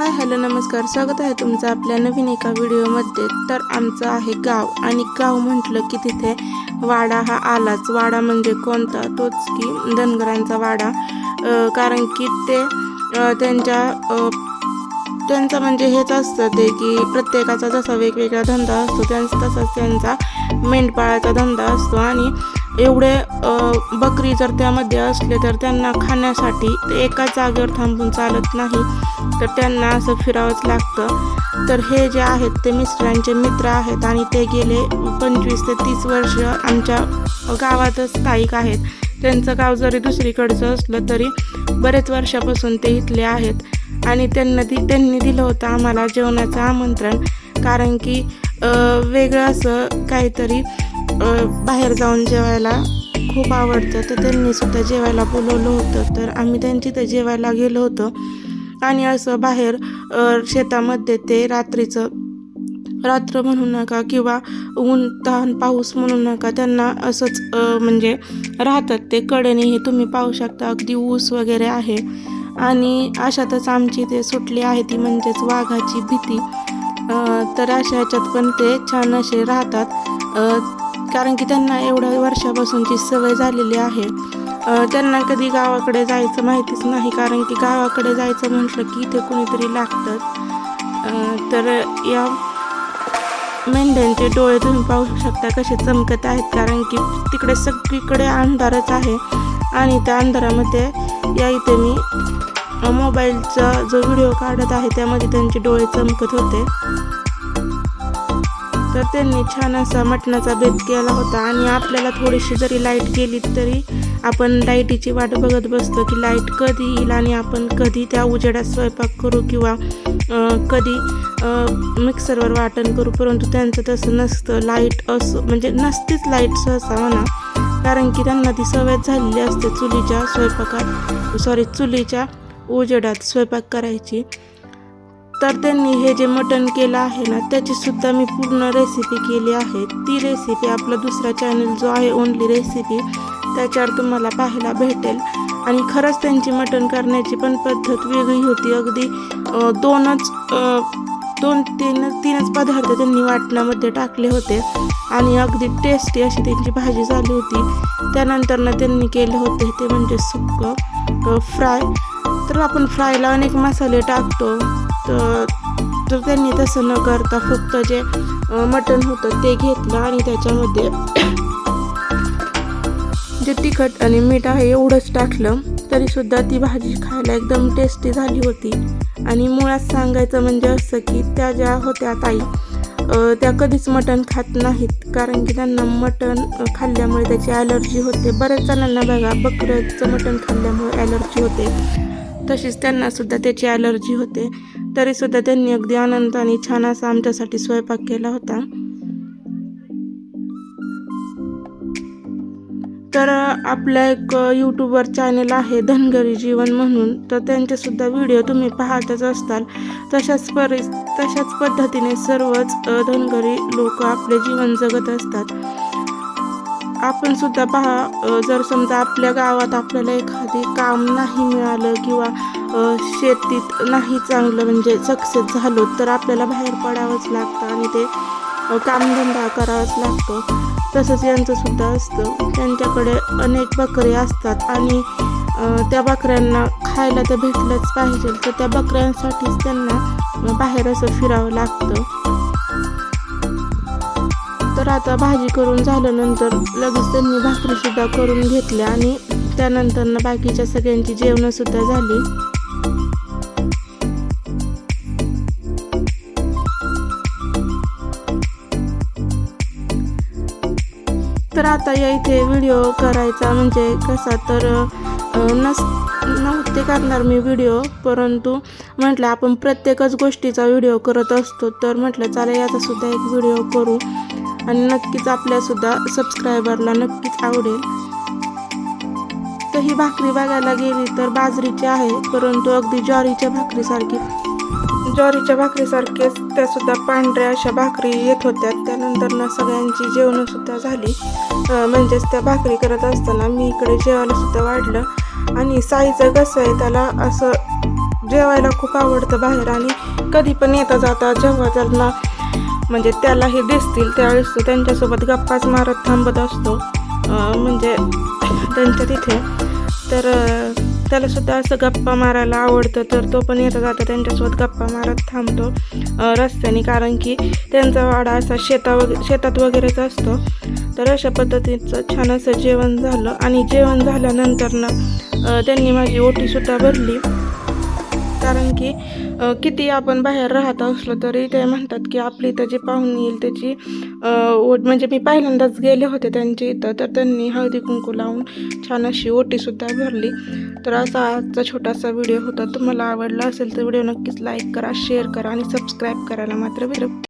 Hi hello नमस्कार. स्वागत आहे तुमचं आपल्या नवीन एका व्हिडिओमध्ये. तर आमचं आहे गाव आणि गाव म्हटलं की तिथे वाडा हा आलाच. वाडा म्हणजे कोणता? तोच की धनगरांचा वाडा. कारण की ते त्यांच्या त्यांचं म्हणजे हेच असतं ते की प्रत्येकाचा जसा वेगवेगळा धंदा असतो त्यांचा तसाच त्यांचा मेंढपाळाचा धंदा असतो आणि एवढे बकरी जर त्यामध्ये असले तर त्यांना खाण्यासाठी ते एका जागेवर थांबून चालत नाही. तर त्यांना असं फिरावंच लागतं. तर हे जे आहेत ते मिस्टरांचे मित्र आहेत आणि ते गेले पंचवीस ते तीस वर्ष आमच्या गावातच स्थायिक आहेत. त्यांचं गाव जरी दुसरीकडचं असलं तरी बरेच वर्षापासून ते इथले आहेत. आणि त्यांना दि त्यांनी दिलं होतं आम्हाला जेवणाचं आमंत्रण. कारण की वेगळं असं काहीतरी बाहेर जाऊन जेवायला खूप आवडतं. तर त्यांनी सुद्धा जेवायला बोलवलं होतं. तर आम्ही त्यांची तर जेवायला गेलो होतो. आणि असं बाहेर शेतामध्ये ते रात्रीचं रात्र म्हणू नका किंवा ऊन तहान पाऊस म्हणू नका त्यांना असंच म्हणजे राहतात ते. कडेने हे तुम्ही पाहू शकता. अगदी ऊस वगैरे आहे. आणि अशातच आमची ते सुटली आहे ती म्हणजेच वाघाची भीती. तर अशा ह्याच्यात पण ते छान असे राहतात. कारण की त्यांना एवढ्या वर्षापासूनची सवय झालेली आहे. त्यांना कधी गावाकडे जायचं माहितीच नाही कारण की गावाकडे जायचं म्हटलं की इथे कुणीतरी लागतं. तर या मेंढ्यांचे डोळे तुम्ही पाहू शकता कसे चमकत आहेत कारण की तिकडे सगळीकडे अंधारच आहे. आणि त्या अंधारामध्ये या इथे मी मोबाईलचा जो व्हिडिओ काढत आहे त्यामध्ये त्यांचे डोळे चमकत होते. तर त्यांनी छान असा मटणाचा बेत केला होता. आणि आपल्याला थोडीशी जरी लाइट गेली तरी आपण लाईटीची वाट बघत बसतो की लाइट कधी येईल आणि आपण कधी त्या उजेडात स्वयंपाक करू किंवा कधी मिक्सरवर वाटण करू. परंतु त्यांचं तसं नसतं. लाइट असं म्हणजे नसतीच लाइट सहसा म्हणा. कारण की त्यांना ती सवय झालेली असते चुलीच्या स्वयंपाकात सॉरी चुलीच्या उजेडात स्वयंपाक करायची. तर त्यांनी हे जे मटण केलं आहे ना त्याची सुद्धा मी पूर्ण रेसिपी केली आहे. ती रेसिपी आपला दुसरा चॅनल जो आहे ओनली रेसिपी त्याच्यावर तुम्हाला पाहायला भेटेल. आणि खरंच त्यांची मटण करण्याची पण पद्धत वेगळी होती. अगदी दोनच दोन तीन तीनच पदार्थ त्यांनी वाटणामध्ये टाकले होते. आणि अगदी टेस्टी अशी त्यांची भाजी झाली होती. त्यानंतरनं त्यांनी केले होते ते म्हणजे सुक्क फ्राय. तर आपण फ्रायला अनेक मसाले टाकतो. तर तर त्यांनी तसं न करता फक्त जे मटण होतं ते घेतलं आणि त्याच्यामध्ये जे तिखट आणि मीठ आहे एवढंच टाकलं. तरीसुद्धा ती भाजी खायला एकदम टेस्टी झाली होती. आणि मुळात सांगायचं म्हणजे असं की त्या ज्या होत्या ताई त्या कधीच मटण खात नाहीत. कारण की त्यांना मटण खाल्ल्यामुळे त्याची ॲलर्जी होते. बऱ्याच जणांना बघा बकऱ्याचं मटण खाल्ल्यामुळे ॲलर्जी होते. तशीच त्यांना सुद्धा त्याची ॲलर्जी होते. तरीसुद्धा त्यांनी अगदी आनंदाने छान असा आमच्यासाठी स्वयंपाक केला होता. तर आपलं एक यूट्यूबवर चॅनल आहे धनगरी जीवन म्हणून. तर त्यांचे सुद्धा व्हिडिओ तुम्ही पाहतच असताल. तशाच परि तशाच पद्धतीने सर्वच धनगरी लोक आपले जीवन जगत असतात. आपण सुद्धा पहा जर समजा आपल्या गावात आपल्याला एखादी काम नाही मिळालं किंवा शेतीत नाही चांगलं म्हणजे सक्सेस झालो तर आपल्याला बाहेर पडावंच लागतं आणि ते कामधंदा करावाच लागतो. तसंच यांचंसुद्धा असतं. त्यांच्याकडे अनेक बकरी असतात आणि त्या बकऱ्यांना खायला तर भेटलंच पाहिजे. तर त्या बकऱ्यांसाठीच त्यांना बाहेर असं फिरावं लागतं. तर आता भाजी करून झाल्यानंतर लगेच त्यांनी भाकरीसुद्धा करून घेतल्या आणि त्यानंतर बाकीच्या सगळ्यांची जेवणंसुद्धा झाली. तर आता या इथे व्हिडिओ करायचा म्हणजे कसा तर नस नव्हते करणार मी व्हिडिओ परंतु म्हटलं आपण प्रत्येकच गोष्टीचा व्हिडिओ करत असतो तर म्हटलं चालेल याचासुद्धा एक व्हिडिओ करू. आणि नक्कीच आपल्यासुद्धा सबस्क्रायबरला नक्कीच आवडेल. तर ही भाकरी बघायला गेली तर बाजरीची आहे परंतु अगदी ज्वारीच्या भाकरीसारखी ज्वारीच्या भाकरीसारखेच त्यासुद्धा पांढऱ्या अशा भाकरी येत होत्या. त्यानंतर ना सगळ्यांची जेवणंसुद्धा झाली. म्हणजेच त्या भाकरी करत असताना मी इकडे जेवायलासुद्धा वाढलं. आणि साईचं कसं आहे त्याला असं जेवायला खूप आवडतं बाहेर आणि कधी पण येता जाता जेव्हा त्यांना म्हणजे त्याला हे दिसतील त्यावेळेस तो त्यांच्यासोबत गप्पाच मारत थांबत असतो. म्हणजे त्यांच्या तिथे. तर त्याला सुद्धा असं गप्पा मारायला आवडतं. तर तो पण येता जाता त्यांच्यासोबत गप्पा मारत थांबतो रस्त्याने. कारण की त्यांचा वाडा असा शेता वग शेतात वगैरेच असतो. तर अशा पद्धतीचं छान असं जेवण झालं. आणि जेवण झाल्यानंतर ना त्यांनी माझी ओटीसुद्धा भरली. कारण की किती आपण बाहेर राहत असलो तरी ते म्हणतात की आपली तर जी पाहुणी येईल त्याची ओट म्हणजे मी पहिल्यांदाच गेले होते त्यांच्या इथं तर त्यांनी हळदी कुंकू लावून छान अशी ओटीसुद्धा भरली. तर असा आजचा छोटासा व्हिडिओ होता. तुम्हाला आवडला असेल तर व्हिडिओ नक्कीच लाईक करा शेअर करा आणि सबस्क्राईब करायला मात्र विसरू